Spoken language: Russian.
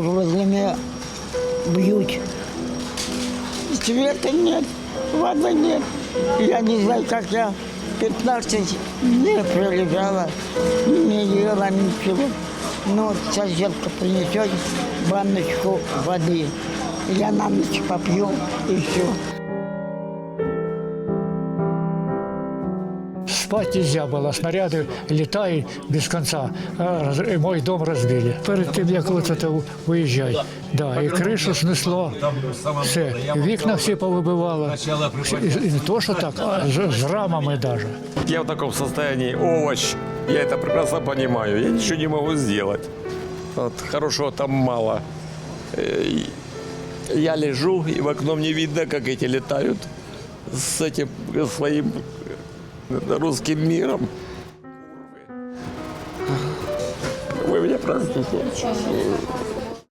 Возле бьют. Света нет, воды нет. Я не знаю, как я 15 дней пролежала, не ела ничего. Ну, вот соседка принесет баночку воды. Я на ночь попью и все. Спать нельзя было, снаряды летают без конца. А, раз- и мой дом разбили. Перед тим, як от це виїжджати. Да, і кришу снесло, все. І вікна всі повибивало. Всі- І, і не то, що так, а з, з рамами навіть. Я в таком состоянии овощ. Я это прекрасно понимаю. Я ничего не могу сделать. Вот, хорошего там мало. Э, и Я лежу, и в окно мне видно, как эти летают с этим э, своим э, русским миром. Вы меня простите.